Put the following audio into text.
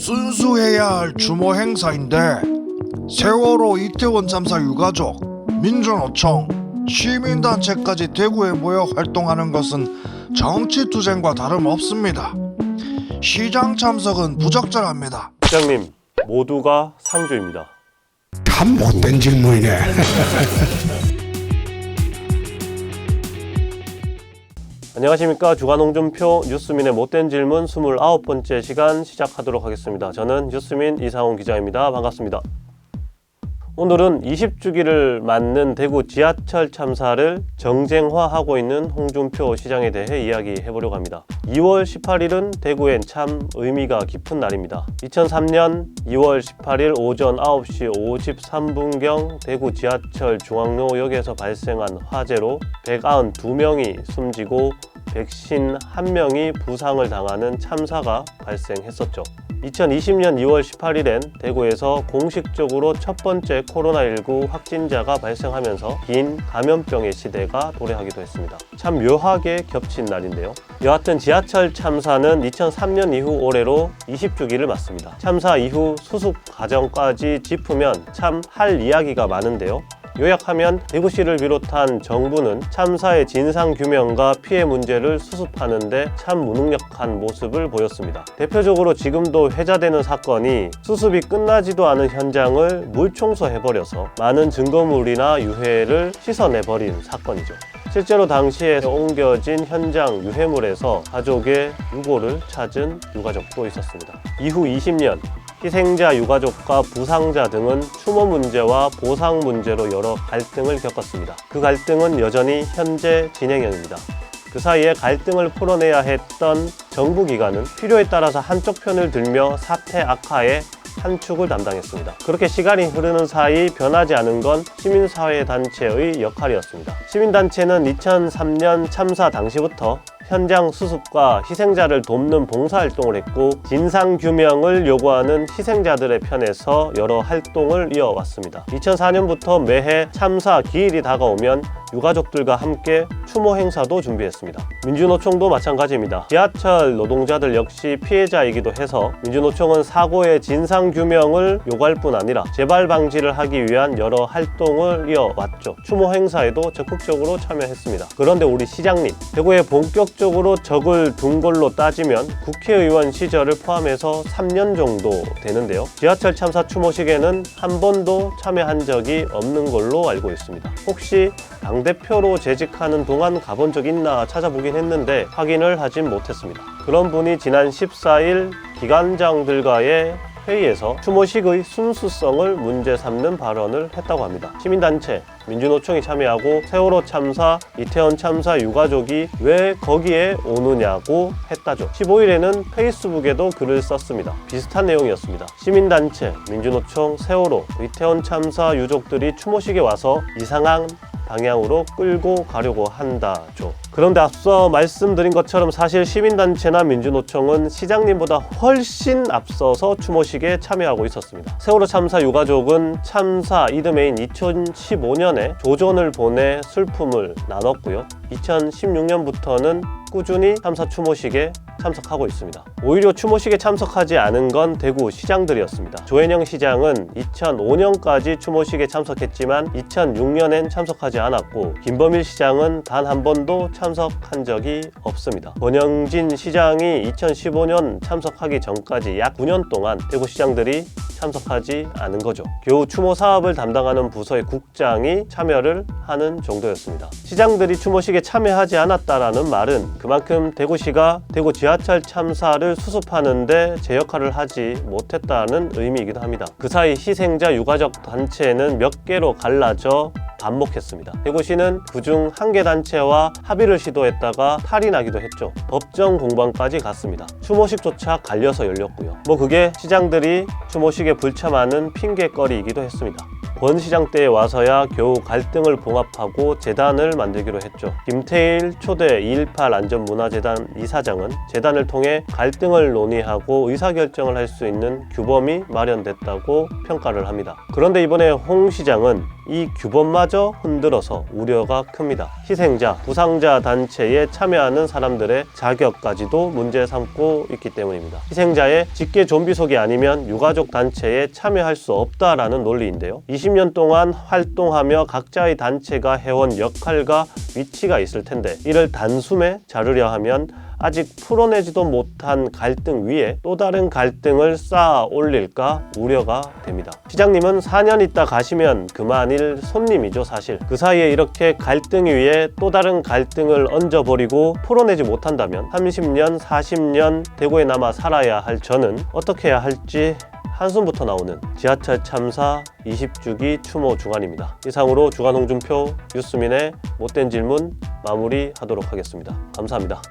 순수해야 할 추모 행사인데 세월호 이태원 참사 유가족, 민주노총, 시민단체까지 대구에 모여 활동하는 것은 정치투쟁과 다름없습니다. 시장 참석은 부적절합니다. 시장님 모두가 상주입니다. 참 못된 질문이네. 안녕하십니까 주간홍준표 뉴스민의 못된 질문 29번째 시간 시작하도록 하겠습니다. 저는 뉴스민 이상훈 기자입니다. 반갑습니다. 오늘은 20주기를 맞는 대구 지하철 참사를 정쟁화하고 있는 홍준표 시장에 대해 이야기해 보려고 합니다. 2월 18일은 대구엔 참 의미가 깊은 날입니다. 2003년 2월 18일 오전 9시 53분경 대구 지하철 중앙로역에서 발생한 화재로 192명이 숨지고 151명이 부상을 당하는 참사가 발생했었죠. 2020년 2월 18일엔 대구에서 공식적으로 첫 번째 코로나19 확진자가 발생하면서 긴 감염병의 시대가 도래하기도 했습니다. 참 묘하게 겹친 날인데요. 여하튼 지하철 참사는 2003년 이후 올해로 20주기를 맞습니다. 참사 이후 수습 과정까지 짚으면 참 할 이야기가 많은데요. 요약하면 대구시를 비롯한 정부는 참사의 진상 규명과 피해 문제를 수습하는데 참 무능력한 모습을 보였습니다. 대표적으로 지금도 회자되는 사건이 수습이 끝나지도 않은 현장을 물청소해버려서 많은 증거물이나 유해를 씻어내버린 사건이죠. 실제로 당시에 옮겨진 현장 유해물에서 가족의 유고를 찾은 유가족도 있었습니다. 이후 20년 희생자 유가족과 부상자 등은 추모 문제와 보상 문제로 여러 갈등을 겪었습니다. 그 갈등은 여전히 현재 진행형입니다. 그 사이에 갈등을 풀어내야 했던 정부 기관은 필요에 따라서 한쪽 편을 들며 사태 악화에 한 축을 담당했습니다. 그렇게 시간이 흐르는 사이 변하지 않은 건 시민사회 단체의 역할이었습니다. 시민단체는 2003년 참사 당시부터 현장 수습과 희생자를 돕는 봉사활동을 했고 진상규명을 요구하는 희생자들의 편에서 여러 활동을 이어왔습니다. 2004년부터 매해 참사 기일이 다가오면 유가족들과 함께 추모 행사도 준비했습니다. 민주노총도 마찬가지입니다. 지하철 노동자들 역시 피해자이기도 해서 민주노총은 사고의 진상 규명을 요구할 뿐 아니라 재발 방지를 하기 위한 여러 활동을 이어왔죠. 추모 행사에도 적극적으로 참여했습니다. 그런데 우리 시장님, 대구에 본격적 으로 적을 둔 걸로 따지면 국회의원 시절을 포함해서 3년 정도 되는데요. 지하철 참사 추모식에는 한 번도 참여한 적이 없는 걸로 알고 있습니다. 혹시 당대표로 재직하는 동안 가본 적 있나 찾아보긴 했는데 확인을 하진 못했습니다. 그런 분이 지난 14일 기관장들과의 회의에서 추모식의 순수성을 문제 삼는 발언을 했다고 합니다. 시민단체, 민주노총이 참여하고 세월호 참사, 이태원 참사 유가족이 왜 거기에 오느냐고 했다죠. 15일에는 페이스북에도 글을 썼습니다. 비슷한 내용이었습니다. 시민단체, 민주노총, 세월호, 이태원 참사 유족들이 추모식에 와서 이상한 방향으로 끌고 가려고 한다죠. 그런데 앞서 말씀드린 것처럼 사실 시민단체나 민주노총은 시장님보다 훨씬 앞서서 추모식에 참여하고 있었습니다. 세월호 참사 유가족은 참사 이듬해인 2015년에 조전을 보내 슬픔을 나눴고요. 2016년부터는 꾸준히 참사 추모식에 참석하고 있습니다. 오히려 추모식에 참석하지 않은 건 대구 시장들이었습니다. 조현영 시장은 2005년까지 추모식에 참석했지만 2006년엔 참석하지 않았고 김범일 시장은 단 한 번도 참석한 적이 없습니다. 권영진 시장이 2015년 참석하기 전까지 약 9년 동안 대구 시장들이 참석하지 않은 거죠. 겨우 추모 사업을 담당하는 부서의 국장이 참여를 하는 정도였습니다. 시장들이 추모식에 참여하지 않았다라는 말은 그만큼 대구시가 대구 지하철 참사를 수습하는데 제 역할을 하지 못했다는 의미이기도 합니다. 그 사이 희생자 유가족 단체는 몇 개로 갈라져 반목했습니다. 대구시는 그중 한 개 단체와 합의를 시도했다가 탈이 나기도 했죠. 법정 공방까지 갔습니다. 추모식조차 갈려서 열렸고요. 뭐 그게 시장들이 추모식에 불참하는 핑계거리이기도 했습니다. 권 시장 때에 와서야 겨우 갈등을 봉합하고 재단을 만들기로 했죠. 김태일 초대 218 안전문화재단 이사장은 재단을 통해 갈등을 논의하고 의사결정을 할 수 있는 규범이 마련됐다고 평가를 합니다. 그런데 이번에 홍 시장은 이 규범마저 흔들어서 우려가 큽니다. 희생자, 부상자 단체에 참여하는 사람들의 자격까지도 문제 삼고 있기 때문입니다. 희생자의 직계 좀비속이 아니면 유가족 단체에 참여할 수 없다라는 논리인데요. 20년 동안 활동하며 각자의 단체가 해온 역할과 위치가 있을 텐데 이를 단숨에 자르려 하면 아직 풀어내지도 못한 갈등 위에 또 다른 갈등을 쌓아 올릴까 우려가 됩니다. 시장님은 4년 있다 가시면 그만일 손님이죠, 사실. 그 사이에 이렇게 갈등 위에 또 다른 갈등을 얹어버리고 풀어내지 못한다면 30년, 40년 대구에 남아 살아야 할 저는 어떻게 해야 할지 한숨부터 나오는 지하철 참사 20주기 추모 주간입니다. 이상으로 주간 홍준표 뉴스민의 못된 질문 마무리하도록 하겠습니다. 감사합니다.